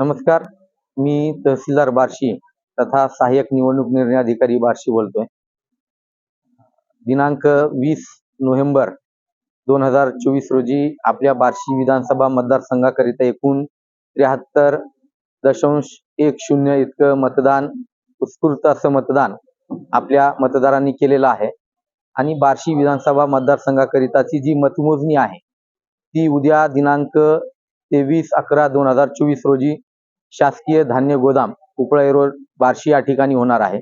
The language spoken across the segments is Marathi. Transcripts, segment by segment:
नमस्कार मी तहसीलदार बार्शी तथा सहाय्यक निवडणूक निर्णय अधिकारी बार्शी बोलतोय. दिनांक वीस नोव्हेंबर दोन हजार चोवीस रोजी आपल्या बार्शी विधानसभा मतदारसंघाकरिता एकूण त्र्याहत्तर दशांश एक शून्य इतकं मतदान उत्स्फूर्त असं मतदान आपल्या मतदारांनी केलेलं आहे. आणि बार्शी विधानसभा मतदारसंघाकरिताची जी मतमोजणी आहे ती उद्या दिनांक तेवीस अकरा दोन हजार चोवीस रोजी शासकीय धान्य गोदाम उपळई रोड बार्शी या ठिकाणी होणार आहे.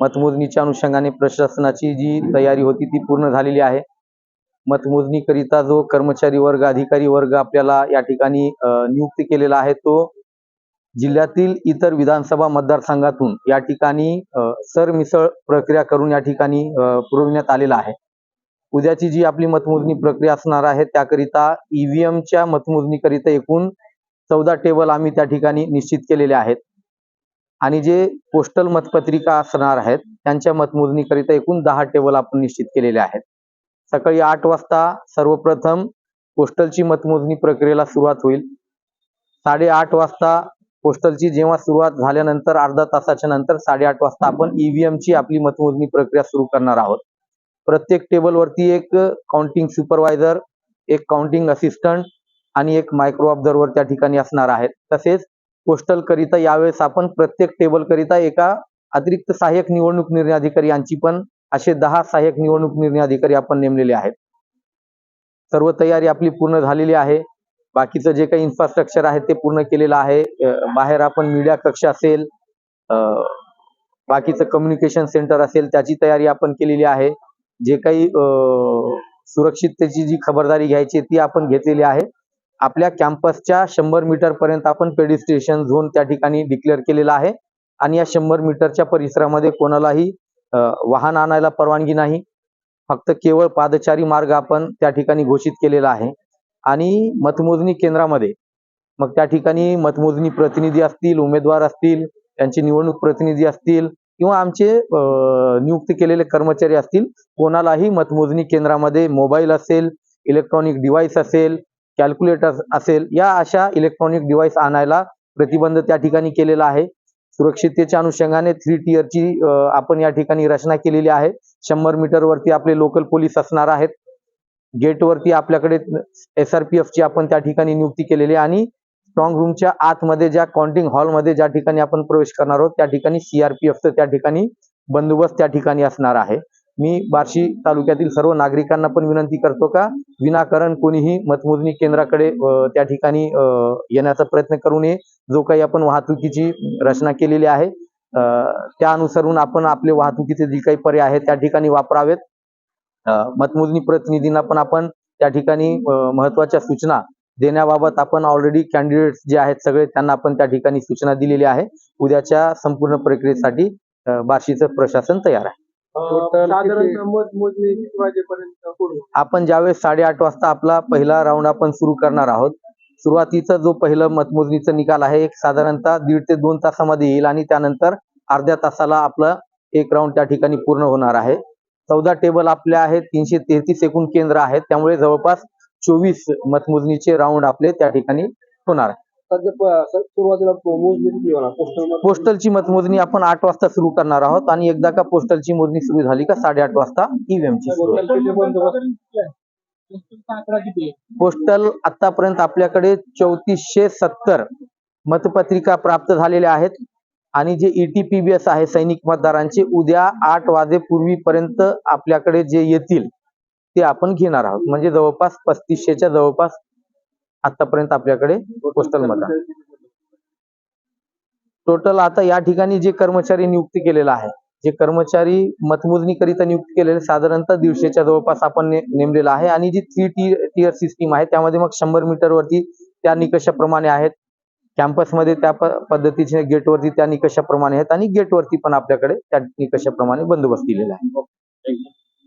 मतमोजणीच्या अनुषंगाने प्रशासनाची जी तयारी होती ती पूर्ण झालेली आहे. मतमोजणीकरिता जो कर्मचारी वर्ग अधिकारी वर्ग आपल्याला या ठिकाणी नियुक्त केलेला आहे तो जिल्ह्यातील इतर विधानसभा मतदारसंघातून या ठिकाणी सरमिसळ प्रक्रिया करून या ठिकाणी पुरविण्यात आलेला आहे. उद्याची जी आपली मतमोजणी प्रक्रिया असणार आहे त्याकरिता ईव्हीएमच्या मतमोजणीकरिता एकूण चौदा टेबल आम्ही त्या ठिकाणी निश्चित केलेले आहेत. आणि जे पोस्टल मतपत्रिका असणार आहेत त्यांच्या मतमोजणीकरिता एकूण दहा टेबल आपण निश्चित केलेले आहेत. सकाळी आठ वाजता सर्वप्रथम पोस्टलची मतमोजणी प्रक्रियेला सुरुवात होईल. साडेआठ वाजता पोस्टलची जेव्हा सुरुवात झाल्यानंतर अर्धा तासाच्या नंतर साडेआठ वाजता आपण ईव्हीएमची ची आपली मतमोजणी प्रक्रिया सुरू करणार आहोत. प्रत्येक टेबलवरती एक काउंटिंग सुपरवायझर एक काउंटिंग असिस्टंट आणि एक मायक्रो ऑब्झर्वर त्या ठिकाणी असणार आहेत. तसेच पोस्टल करिता यावेळेस आपण प्रत्येक टेबल करिता एका अतिरिक्त सहाय्यक निवडणूक निर्णय अधिकारी यांची पण असे दहा सहाय्यक निवडणूक निर्णय अधिकारी आपण नेमलेले आहेत. सर्व तयारी आपली पूर्ण झालेली आहे. बाकीचं जे काही इन्फ्रास्ट्रक्चर आहे ते पूर्ण केलेलं आहे. बाहेर आपण मीडिया कक्ष असेल बाकीचं कम्युनिकेशन सेंटर असेल त्याची तयारी आपण केलेली आहे. जे काही सुरक्षिततेची जी खबरदारी घ्यायची ती आपण घेतलेली आहे. आपल्या कॅम्पसच्या शंभर मीटर पर्यंत आपण पेडिस्ट्रेशन झोन त्या ठिकाणी डिक्लेअर केलेला आहे. आणि या शंभर मीटरच्या परिसरामध्ये कोणालाही वाहन आणायला परवानगी नाही. फक्त केवळ पादचारी मार्ग आपण त्या ठिकाणी घोषित केलेला आहे. आणि मतमोजणी केंद्रामध्ये मग त्या ठिकाणी मतमोजणी प्रतिनिधी असतील उमेदवार असतील त्यांचे निवडणूक प्रतिनिधी असतील किंवा आमचे नियुक्त केलेले कर्मचारी असतील कोणालाही मतमोजणी केंद्रामध्ये मोबाईल असेल इलेक्ट्रॉनिक डिव्हाइस असेल कॅल्क्युलेटर असेल या अशा इलेक्ट्रॉनिक डिव्हाइस आणायला प्रतिबंध त्या ठिकाणी केलेला आहे. सुरक्षिततेच्या अनुषंगाने थ्री टीयरची आपण या ठिकाणी रचना केलेली आहे. शंभर मीटर वरती आपले लोकल पोलीस असणार आहेत. गेटवरती आपल्याकडे एस आर पी ची आपण त्या ठिकाणी नियुक्ती केलेली आहे आणि स्ट्रॉंग रूमच्या आतमध्ये ज्या काउंटिंग हॉलमध्ये ज्या ठिकाणी आपण प्रवेश करणार आहोत त्या ठिकाणी सीआरपीएफचं त्या ठिकाणी बंदोबस्त त्या ठिकाणी असणार आहे. मी बार्शी तालुक्यातील सर्व नागरिकांना पण विनंती करतो का विनाकारण कोणीही मतमोजणी केंद्राकडे त्या ठिकाणी अ, येण्याचा प्रयत्न करू नये. जो काही आपण वाहतुकीची रचना केलेली आहे अ, त्या अनुसरून आपण आपले वाहतुकीचे जे काही पर्याय आहेत त्या ठिकाणी वापरावेत. मतमोजणी प्रतिनिधींना पण आपण त्या ठिकाणी महत्त्वाच्या सूचना देण्याबाबत आपण ऑलरेडी कॅन्डिडेट्स जे आहेत सगळे त्यांना आपण त्या ठिकाणी सूचना दिलेली आहे. उद्याच्या संपूर्ण प्रक्रियेसाठी बार्शीचं प्रशासन तयार आहे. साधारणतः मत मोजणी किती वाजेपर्यंत पूर्ण आपण ज्यावेळेस साडेआठ वाजता आपला पहिला राऊंड आपण सुरू करणार आहोत सुरुवातीचा जो पहिलं मतमोजणीचा निकाल आहे एक साधारणतः दीड ते दोन तासामध्ये येईल आणि त्यानंतर अर्ध्या तासाला आपलं एक राऊंड त्या ठिकाणी पूर्ण होणार आहे. चौदा टेबल आपल्या आहेत तीनशे तेहतीस एकूण केंद्र आहेत त्यामुळे जवळपास चोवीस मतमोजणीचे राऊंड आपले त्या ठिकाणी होणार. आहे सुरुवातीला पोस्टलची मतमोजणी आपण आठ वाजता सुरू करणार आहोत आणि एकदा का पोस्टलची मोजणी सुरू झाली का साडेआठ वाजता EVM ची सुरू पोस्टल आतापर्यंत आपल्याकडे चौतीसशे सत्तर मतपत्रिका प्राप्त झालेल्या आहेत आणि जे E ईटीपीबीएस आहे सैनिक मतदारांचे उद्या आठ वाजेपूर्वीपर्यंत आपल्याकडे जे येतील ते आपण घेणार आहोत. म्हणजे जवळपास पस्तीसशेच्या जवळपास आतापर्यंत आपल्याकडे पोस्टल मतदान टोटल आता या ठिकाणी जे कर्मचारी नियुक्त केलेला आहे जे कर्मचारी मतमोजणी करिता नियुक्त केलेले साधारणतः दीडशेच्या जवळपास आपण नेमलेला आहे. आणि जी थ्री टी टीयर सिस्टीम आहे त्यामध्ये मग शंभर मीटर वरती त्या निकषाप्रमाणे आहेत. कॅम्पसमध्ये त्या पद्धतीचे गेटवरती त्या निकषाप्रमाणे आहेत. आणि गेटवरती पण आपल्याकडे त्या निकषाप्रमाणे बंदोबस्त दिलेला आहे.